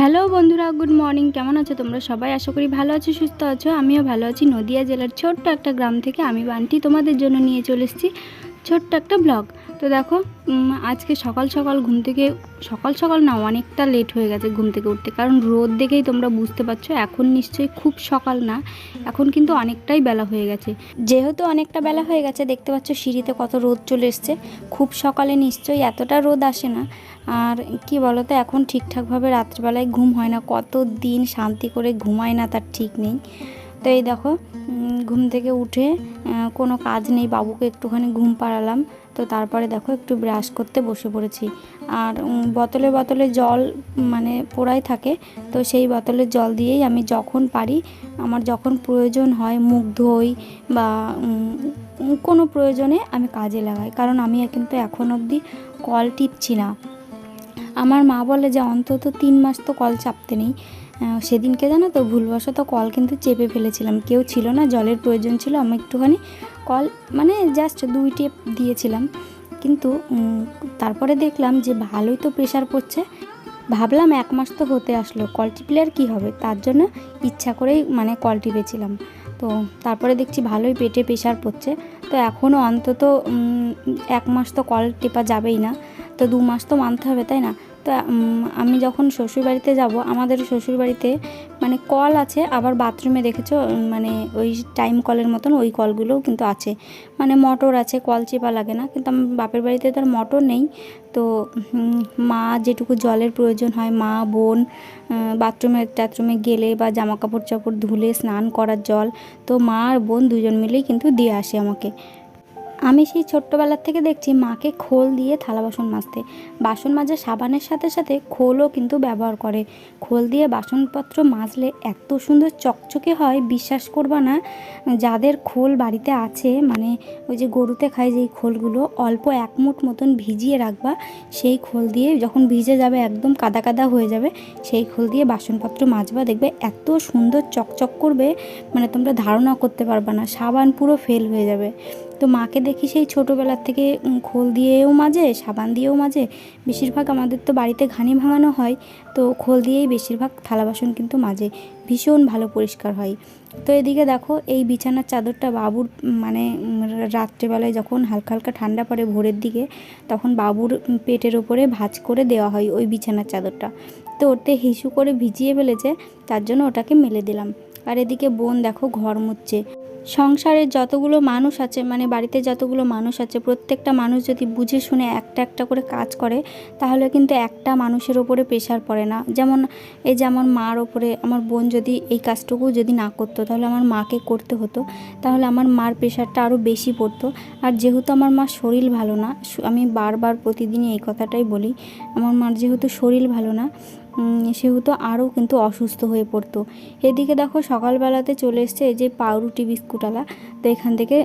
Hello বন্ধুরা, good morning. কেমন আছো তোমরা? সবাই আশা করি ভালো আছো, সুস্থ আছো। আমিও ভালো আছি। নদিয়া জেলার ছোট্ট একটা গ্রাম থেকে আমি বান্টি তোমাদের জন্য নিয়ে চলে এসেছি। ছোট্ট একটা ব্লগ। তো দেখো আজকে সকাল সকাল ঘুম থেকে, সকাল সকাল না, অনেকটা লেট হয়ে গেছে ঘুম থেকে উঠতে। কারণ রোদ দেখেই তোমরা বুঝতে পারছ, এখন নিশ্চয়ই খুব সকাল না, এখন কিন্তু অনেকটাই বেলা হয়ে গেছে। যেহেতু অনেকটা বেলা হয়ে গেছে, দেখতে পাচ্ছ সিঁড়িতে কত রোদ চলে এসছে। খুব সকালে নিশ্চয়ই এতটা রোদ আসে না। আর কি বলো তো এখন ঠিকঠাকভাবে রাত্রিবেলায় ঘুম হয় না কত দিন শান্তি করে ঘুমায় না তার ঠিক নেই। তো এই দেখো ঘুম থেকে উঠে কোনো কাজ নেই, বাবুকে একটুখানি ঘুম পাড়ালাম। তো তারপরে দেখো একটু ব্রাশ করতে বসে পড়েছি। আর বোতলে বোতলে জল মানে পোড়াই থাকে। তো সেই বোতলের জল দিয়েই আমি যখন পারি, আমার যখন প্রয়োজন হয় মুখ ধোই বা কোনো প্রয়োজনে আমি কাজে লাগাই। কারণ আমি কিন্তু এখন অবধি কল টিপছি না। আমার মা বলে যে, অন্তত তিন মাস তো কল চাপতে নেই। সেদিনকে জানো তো ভুলবশত কল কিন্তু চেপে ফেলেছিলাম। কেউ ছিল না, জলের প্রয়োজন ছিল, আমি একটুখানি কল মানে জাস্ট দুই টেপ দিয়েছিলাম। কিন্তু তারপরে দেখলাম যে ভালোই তো প্রেশার পড়ছে। ভাবলাম এক মাস তো হতে আসলো, কল টিপলে আর কী হবে? তার জন্য ইচ্ছা করেই মানে কল টিপেছিলাম। তো তারপরে দেখছি ভালোই পেটে প্রেশার পড়ছে। তো এখনও অন্তত এক মাস তো কল টেপা যাবেই না। তো দু মাস তো মানতে হবে, তাই না? তো আমি যখন শ্বশুরবাড়িতে যাব, আমাদের শ্বশুরবাড়িতে মানে কল আছে, আবার বাথরুমে দেখেছ? মানে ওই টাইম কলের মতন ওই কলগুলোও কিন্তু আছে। মানে মোটর আছে, কল চেপা লাগে না, কিন্তু আমার বাপের বাড়িতে তো আর মোটর নেই। তো মা যেটুকু জলের প্রয়োজন হয়, মা, বোন বাথরুমে, টাথরুমে গেলে বা জামা কাপড় চাপড় ধুলে, স্নান করার জল, তো মা আর বোন দুজন মিলেই কিন্তু দিয়ে আসে আমাকে। আমি সেই ছোট্টবেলার থেকে দেখছি মাকে খোল দিয়ে থালা বাসন মাজতে। বাসন মাজা সাবানের সাথে সাথে খোলও কিন্তু ব্যবহার করে। খোল দিয়ে বাসনপত্র মাজলে এত সুন্দর চকচকে হয়, বিশ্বাস করবা না, যাদের খোল বাড়িতে আছে মানে ওই যে গরুতে খায় যেই খোলগুলো, অল্প এক মুঠ মতন ভিজিয়ে রাখবা, সেই খোল দিয়ে যখন ভিজে যাবে, একদম কাদা কাদা হয়ে যাবে, সেই খোল দিয়ে বাসনপত্র মাজবা, দেখবে এত সুন্দর চকচক করবে মানে তোমরা ধারণা করতে পারবা না, সাবান পুরো ফেল হয়ে যাবে। তো মাকে দেখি সেই ছোটোবেলার থেকে খোল দিয়েও মাজে সাবান দিয়েও মাজে বেশিরভাগ আমাদের তো বাড়িতে ঘানি ভাঙানো হয়, তো খোল দিয়েই বেশিরভাগ থালা বাসন কিন্তু মাজে ভীষণ ভালো পরিষ্কার হয়। তো এদিকে দেখো, এই বিছানার চাদরটা বাবুর মানে রাত্রেবেলায় যখন হালকা হালকা ঠান্ডা পড়ে ভোরের দিকে, তখন বাবুর পেটের ওপরে ভাঁজ করে দেওয়া হয় ওই বিছানার চাদরটা। তো ওতে হিসু করে ভিজিয়ে ফেলেছে, তার জন্য ওটাকে মেলে দিলাম। আর এদিকে বোন দেখো ঘর মুচ্ছে সংসারের যতগুলো মানুষ আছে মানে বাড়িতে যতগুলো মানুষ আছে, প্রত্যেকটা মানুষ যদি বুঝে শুনে একটা একটা করে কাজ করে, তাহলে কিন্তু একটা মানুষের ওপরে প্রেশার পড়ে না। যেমন এই যে আমার মার ওপরে, আমার বোন যদি এই কাজটুকু যদি না করতো, তাহলে আমার মাকে করতে হতো। তাহলে আমার মার প্রেশারটা আরও বেশি পড়তো। আর যেহেতু আমার মার শরীর ভালো না আমি বারবার প্রতিদিনই এই কথাটাই বলি, আমার মার যেহেতু শরীর ভালো না সেহেতু আরও কিন্তু অসুস্থ হয়ে পড়তো। এদিকে দেখো সকালবেলাতে চলে এসছে যে পাউরুটি বিস্কুটওয়ালা তো এখান থেকে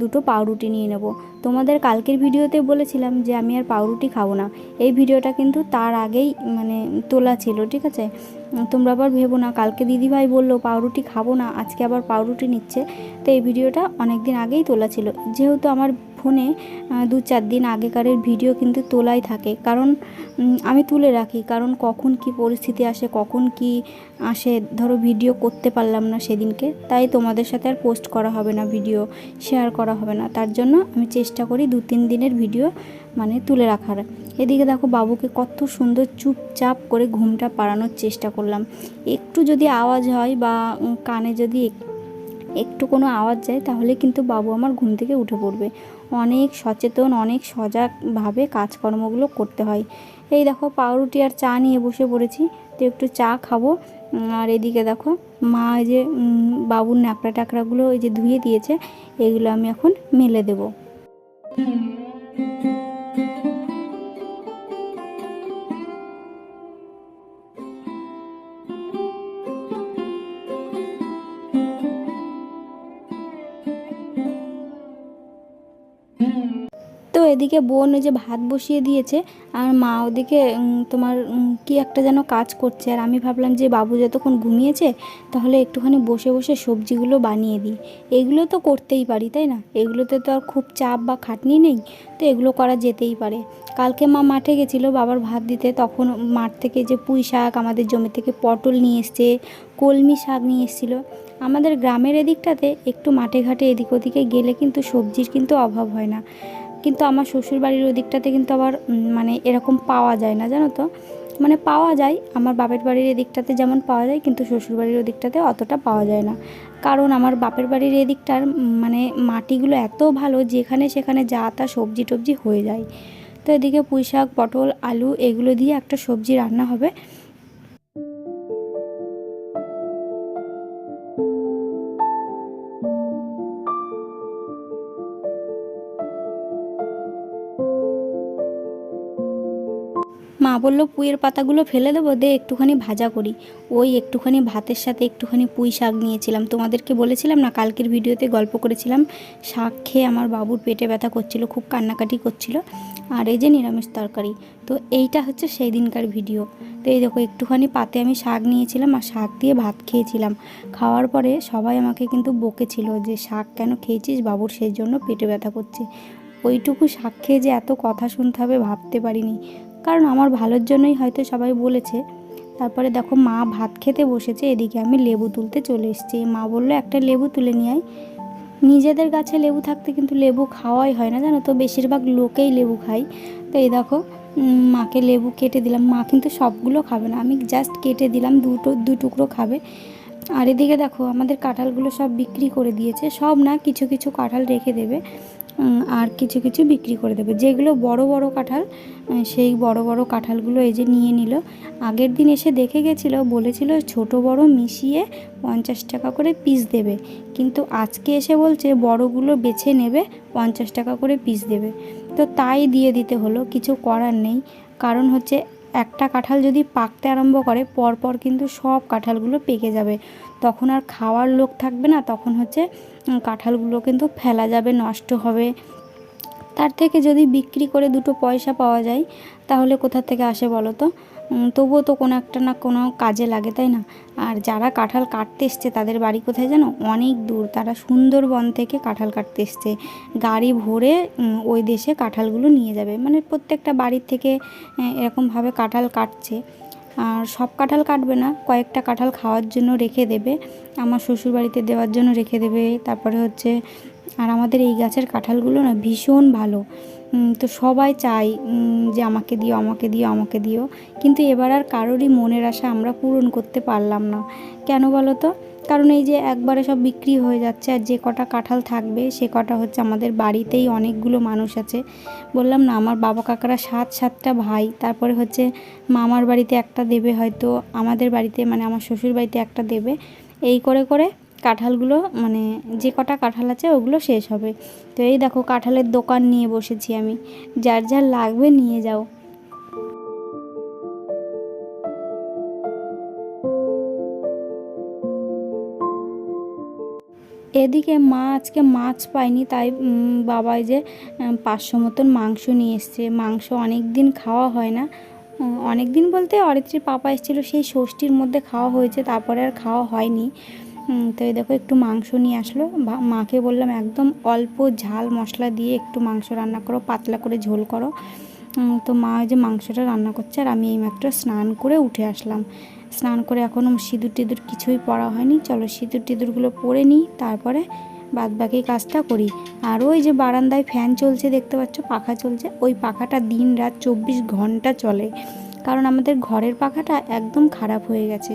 দুটো পাউরুটি নিয়ে নেব। তোমাদের কালকের ভিডিওতে বলেছিলাম যে আমি আর পাউরুটি খাব না। এই ভিডিওটা কিন্তু তার আগেই মানে তোলা ছিল, ঠিক আছে? তোমরা আবার ভেবো না, কালকে দিদিভাই বলল পাউরুটি খাব না, আজকে আবার পাউরুটি নিচ্ছে। তো এই ভিডিওটা অনেক দিন আগেই তোলা ছিল। যেহেতু আমার ফোনে দু চার দিন আগেকারের ভিডিও কিন্তু তোলাই থাকে। কারণ আমি তুলে রাখি। কারণ কখন কি পরিস্থিতি আসে, কখন কি আসে, ধরো ভিডিও করতে পারলাম না সেদিনকে, তাই তোমাদের সাথে আর পোস্ট করা হবে না ভিডিও শেয়ার করা হবে না। তার জন্য আমি চেষ্টা করি দু তিন দিনের ভিডিও মানে তুলে রাখার। এদিকে দেখো বাবুকে কত সুন্দর চুপচাপ করে ঘুমটা পাড়ানোর চেষ্টা করলাম। একটু যদি আওয়াজ হয় বা কানে যদি এক- একটু কোনো আওয়াজ যায়, তাহলে কিন্তু বাবু আমার ঘুম থেকে উঠে পড়বে। অনেক সচেতন, অনেক সজাগভাবে কাজকর্মগুলো করতে হয়। এই দেখো, পাউরুটি আর চা নিয়ে বসে পড়েছি। তো একটু চা খাব। আর এদিকে দেখো, মা যে বাবুর ন্যাকড়া ট্যাকড়াগুলো ওই যে ধুয়ে দিয়েছে, এগুলো আমি এখন মেলে দেবো। এদিকে বোন ওই যে ভাত বসিয়ে দিয়েছে, আর মা ওদিকে তোমার কি একটা যেন কাজ করছে। আর আমি ভাবলাম যে, বাবু যতক্ষণ ঘুমিয়েছে, তাহলে একটুখানি বসে বসে সবজিগুলো বানিয়ে দিই। এগুলো তো করতেই পারি, তাই না? এগুলোতে তো আর খুব চাপ বা খাটনি নেই, তো এগুলো করা যেতেই পারে। কালকে মা মাঠে গেছিল বাবার ভাত দিতে, তখন মাঠ থেকে যে পুঁই শাক, আমাদের জমি থেকে পটল নিয়ে এসছে, কলমি শাক নিয়ে এসেছিল। আমাদের গ্রামের এদিকটাতে একটু মাঠে ঘাটে এদিক ওদিকে গেলে কিন্তু সবজির কিন্তু অভাব হয় না। কিন্তু আমার শ্বশুর বাড়ির ওদিকটাতে কিন্তু আবার মানে এরকম পাওয়া যায় না, জানো তো? মানে পাওয়া যায়, আমার বাপের বাড়ির এদিকটাতে যেমন পাওয়া যায়, কিন্তু শ্বশুর বাড়ির ওদিকটাতে অতটা পাওয়া যায় না। কারণ আমার বাপের বাড়ির এদিকটার মানে মাটিগুলো এত ভালো, যেখানে সেখানে যা তা সবজি টবজি হয়ে যায়। তো এদিকে পুঁই শাক পটল, আলু, এগুলো দিয়ে একটা সবজি রান্না হবে। বলল, পুঁইয়ের পাতাগুলো ফেলে দেবো, দে একটুখানি ভাজা করি। ওই একটুখানি ভাতের সাথে একটুখানি পুঁই শাক নিয়েছিলাম। তোমাদেরকে বলেছিলাম না, কালকের ভিডিওতে গল্প করেছিলাম, শাক খেয়ে আমার বাবুর পেটে ব্যথা করছিল, খুব কান্নাকাটি করছিল, আর এই যে নিরামিষ তরকারি। তো এইটা হচ্ছে সেই দিনকার ভিডিও। তো এই দেখো, একটুখানি পাতে আমি শাক নিয়েছিলাম আর শাক দিয়ে ভাত খেয়েছিলাম। খাওয়ার পরে সবাই আমাকে কিন্তু বকেছিল যে, শাক কেন খেয়েছিস? বাবুর সেই জন্য পেটে ব্যথা করছে। ওইটুকু শাক খেয়ে যে এত কথা শুনতে হবে ভাবতে পারিনি। কারণ আমার ভালোর জন্যই হয়তো সবাই বলেছে। তারপরে দেখো মা ভাত খেতে বসেছে, এদিকে আমি লেবু তুলতে চলে এসেছি। মা বলল, একটা লেবু তুলে নিয়ে আয়। নিজেদের গাছে লেবু থাকতে কিন্তু লেবু খাওয়াই হয় না, জানো তো? বেশিরভাগ লোকেই লেবু খায়। তো এই দেখো মাকে লেবু কেটে দিলাম। মা কিন্তু সবগুলো খাবে না। আমি জাস্ট কেটে দিলাম, দুটো দু টুকরো খাবে। আর এদিকে দেখো, আমাদের কাঁঠালগুলো সব বিক্রি করে দিয়েছে। সব না, কিছু কিছু কাঁঠাল রেখে দেবে। আর কিছু কিছু বিক্রি করে দেবে। যেগুলো বড় বড় কাঁঠাল সেই বড় বড় কাঁঠালগুলো এই যে নিয়ে নিল। আগের দিন এসে দেখে গেছিল, বলেছিল ছোট বড় মিশিয়ে পঞ্চাশ টাকা করে পিস দেবে। কিন্তু আজকে এসে বলছে বড়গুলো বেছে নেবে, পঞ্চাশ টাকা করে পিস দেবে। তো তাই দিয়ে দিতে হলো, কিছু করার নেই। কারণ হচ্ছে একটা কাঁঠাল যদি পাকতে আরম্ভ করে, পরপর কিন্তু সব কাঁঠালগুলো পেকে যাবে। তখন আর খাওয়ার লোক থাকবে না, তখন হচ্ছে কাঁঠালগুলো কিন্তু ফেলা যাবে, নষ্ট হবে। তার থেকে যদি বিক্রি করে দুটো পয়সা পাওয়া যায়, তাহলে কোথা থেকে আসে বলো তো? তবুও তো কোনো একটা না কোনো কাজে লাগে, তাই না? আর যারা কাঁঠাল কাটতে এসছে, তাদের বাড়ি কোথায় জানো? অনেক দূর। তারা সুন্দরবন থেকে কাঁঠাল কাটতে এসছে। গাড়ি ভরে ওই দেশে কাঁঠালগুলো নিয়ে যাবে। মানে প্রত্যেকটা বাড়ির থেকে এরকমভাবে কাঁঠাল কাটছে। আর সব কাঁঠাল কাটবে না, কয়েকটা কাঁঠাল খাওয়ার জন্য রেখে দেবে। আমার শ্বশুর বাড়িতে দেওয়ার জন্য রেখে দেবে। তারপরে হচ্ছে, আর আমাদের এই গাছের কাঁঠালগুলো না ভীষণ ভালো। তো সবাই চাই যে আমাকে দিও আমাকে দিও আমাকে দিও। কিন্তু এবার আর কারোরই মনের আশা আমরা পূরণ করতে পারলাম না। কেন বলো তো? কারণ এই যে একবারে সব বিক্রি হয়ে যাচ্ছে আর যে কটা কাঁঠাল থাকবে, সে কটা হচ্ছে আমাদের বাড়িতেই অনেকগুলো মানুষ আছে। বললাম না, আমার বাবা কাকারা সাত সাতটা ভাই, তারপরে হচ্ছে মামার বাড়িতে একটা দেবে হয়তো, আমাদের বাড়িতে মানে আমার শ্বশুর বাড়িতে একটা দেবে। এই করে করে কাঁঠালগুলো মানে যে কটা কাঁঠাল আছে ওগুলো শেষ হবে। তো এই দেখো কাঁঠালের দোকান নিয়ে বসেছি আমি। যার যার লাগবে নিয়ে যাও। এদিকে মা আজকে মাছ পায়নি তাই উম, বাবা এই যে পাঁচশো মতন মাংস নিয়ে এসছে। মাংস অনেক দিন খাওয়া হয় না। অনেক দিন বলতে অরিত্রীর পাপা এসেছিল সেই ষষ্ঠীর মধ্যে খাওয়া হয়েছে তারপরে আর খাওয়া হয়নি। তো এই দেখো একটু মাংস নিয়ে আসলো। মাকে বললাম একদম অল্প ঝাল মশলা দিয়ে একটু মাংস রান্না করো, পাতলা করে ঝোল করো। তো মা যে মাংসটা রান্না করছে আর আমি এইমাত্র স্নান করে উঠে আসলাম। স্নান করে এখনও সিঁদুর টিঁদুর কিছুই পরা হয়নি। চলো সিঁদুর টিঁদুরগুলো পরে নিই, তারপরে বাদ বাকি কাজটা করি। আর ওই যে বারান্দায় ফ্যান চলছে, দেখতে পাচ্ছ পাখা চলছে। ওই পাখাটা দিন রাত চব্বিশ ঘণ্টা চলে। কারণ আমাদের ঘরের পাখাটা একদম খারাপ হয়ে গেছে।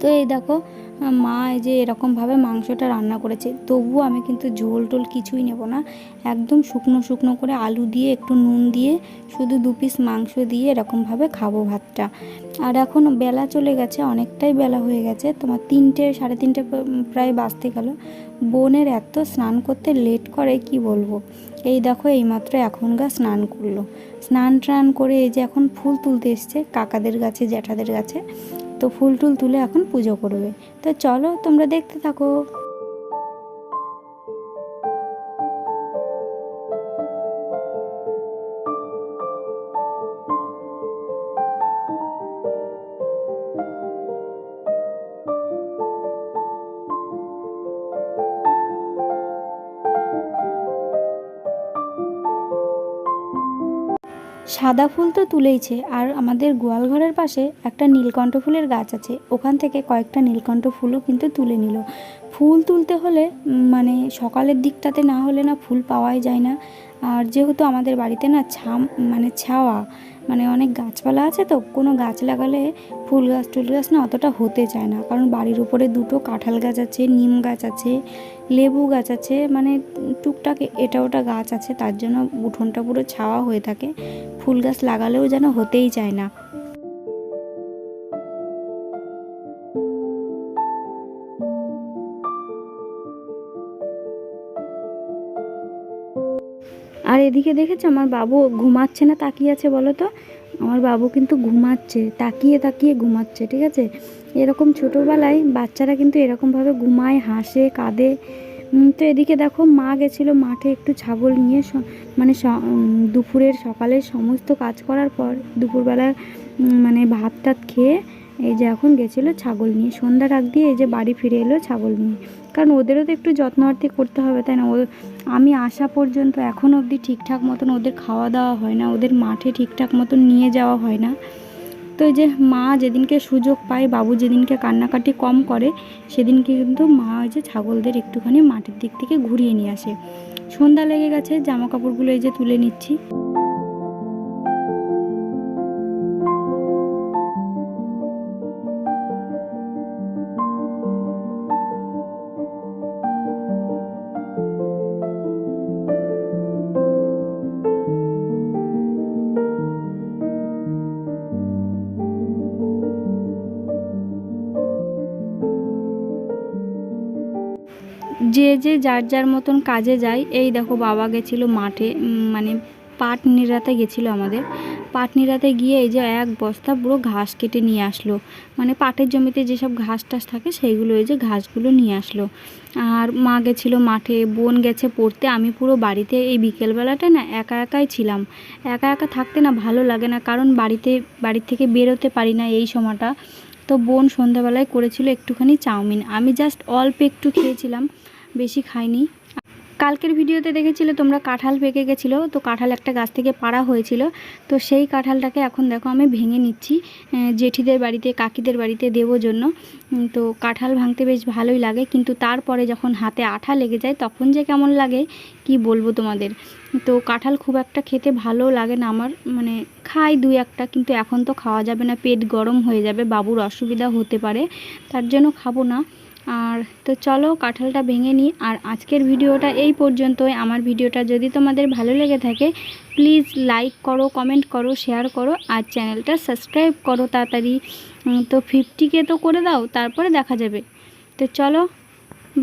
তো এই দেখো মা এই যে এরকমভাবে মাংসটা রান্না করেছে, তবুও আমি কিন্তু ঝোল টোল কিছুই নেব না। একদম শুকনো শুকনো করে আলু দিয়ে, একটু নুন দিয়ে, শুধু দু পিস মাংস দিয়ে এরকমভাবে খাব ভাতটা। আর এখন বেলা চলে গেছে, অনেকটাই বেলা হয়ে গেছে, তোমার তিনটে, সাড়ে তিনটে প্রায় বাজতে গেল। বোনের এত স্নান করতে লেট করে, কি বলব? এই দেখো এইমাত্র এখনগা স্নান করল। স্নান টান করে এই যে এখন ফুল তুলতে এসছে, কাকাদের গাছে, জ্যাঠাদের গাছে। তো ফুল টুল তুলে এখন পুজো করবে। তো চলো তোমরা দেখতে থাকো। সাদা ফুল তো তুলেইছে, আর আমাদের গোয়াল ঘরের পাশে একটা নীলকণ্ঠ ফুলের গাছ আছে। ওখান থেকে কয়েকটা নীলকণ্ঠ ফুলও কিন্তু তুলে নিল। ফুল তুলতে হলে মানে সকালের দিকটাতে না হলে না ফুল পাওয়াই যায় না। আর যেহেতু আমাদের বাড়িতে না ছাম মানে ছাওয়া মানে অনেক গাছপালা আছে তো, কোনো গাছ লাগালে ফুল গাছ, টুল গাছ না অতটা হতে চায় না। কারণ বাড়ির উপরে দুটো কাঁঠাল গাছ আছে, নিম গাছ আছে, লেবু গাছ আছে মানে টুকটাক এটা ওটা গাছ আছে, তার জন্য উঠোনটা পুরো ছাওয়া হয়ে থাকে। ফুল গাছ লাগালেও যেন হতেই চায় না। আর এদিকে দেখেছ, আমার বাবু ঘুমাচ্ছে না, তাকিয়ে আছে বলো তো? আমার বাবু কিন্তু ঘুমাচ্ছে, তাকিয়ে তাকিয়ে ঘুমাচ্ছে, ঠিক আছে? এরকম ছোটোবেলায় বাচ্চারা কিন্তু এরকমভাবে ঘুমায়, হাসে, কাঁদে। তো এদিকে দেখো, মা গেছিল মাঠে একটু ছাগল নিয়ে মানে দুপুরের সকালের সমস্ত কাজ করার পর দুপুরবেলা মানে ভাত টাত খেয়ে এই যে এখন গেছিল ছাগল নিয়ে। সন্ধ্যা রাত দিয়ে এই যে বাড়ি ফিরে এলো ছাগল নিয়ে। কারণ ওদেরও তো একটু যত্ন করতে হবে, তাই না? আমি আসা পর্যন্ত এখন অবধি ঠিকঠাক মতন ওদের খাওয়া দাওয়া হয় না, ওদের মাঠে ঠিকঠাক মতন নিয়ে যাওয়া হয় না। তো যে মা যেদিনকে সুযোগ পায়, বাবু যেদিনকে কান্নাকাটি কম করে, সেদিনকে কিন্তু মা ওই যে ছাগলদের একটুখানি মাঠের দিক থেকে ঘুরিয়ে নিয়ে আসে। সন্ধ্যা লেগে গেছে জামা কাপড়গুলো এই যে তুলে নিচ্ছি। যে যে যার যার মতন কাজে যায় এই দেখো বাবা গেছিল মাঠে মানে পাট নিরাতে গেছিল আমাদের। পাট নিরাতে গিয়ে এই যে এক বস্তা পুরো ঘাস কেটে নিয়ে আসলো। মানে পাটের জমিতে যেসব ঘাস টাস থাকে, সেইগুলো এই যে ঘাসগুলো নিয়ে আসলো। আর মা গেছিল মাঠে, বোন গেছে পড়তে, আমি পুরো বাড়িতে এই বিকেলবেলাটা না একা একাই ছিলাম। একা একা থাকতে না ভালো লাগে না, কারণ বাড়িতে, বাড়ির থেকে বেরোতে পারি না এই সময়টা। তো বোন সন্ধ্যাবেলায় করেছিল একটুখানি চাউমিন। আমি জাস্ট অল্প একটু খেয়েছিলাম। বেশি খাইনি। কালকের ভিডিওতে দেখেছিলে তোমরা কাঁঠাল পেকে গেছিল, তো কাঁঠাল একটা গাছ থেকে পাড়া হয়েছিল। তো সেই কাঁঠালটাকে এখন দেখো আমি ভেঙে নিচ্ছি। জেঠিদের বাড়িতে, কাকিদের বাড়িতে দেবো জন্য। তো কাঁঠাল ভাঙতে বেশ ভালোই লাগে, কিন্তু তারপরে যখন হাতে আঠা লেগে যায় তখন যে কেমন লাগে, কি বলব তোমাদের? তো কাঁঠাল খুব একটা খেতে ভালো লাগে না আমার মানে খাই দুই একটা, কিন্তু এখন তো খাওয়া যাবে না, পেট গরম হয়ে যাবে, বাবুর অসুবিধা হতে পারে, তার জন্য খাব না। আর তো চলো কাঁঠালটা ভেঙে নিই। আর আজকের ভিডিওটা এই পর্যন্তই। আমার ভিডিওটা যদি তোমাদের ভালো লেগে থাকে প্লিজ লাইক করো কমেন্ট করো শেয়ার করো, আর চ্যানেলটা সাবস্ক্রাইব করো তাড়াতাড়ি। তো ফিফটিকে তো করে দাও, তারপরে দেখা যাবে। তো চলো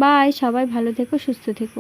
বাই সবাই ভালো থেকো, সুস্থ থেকো।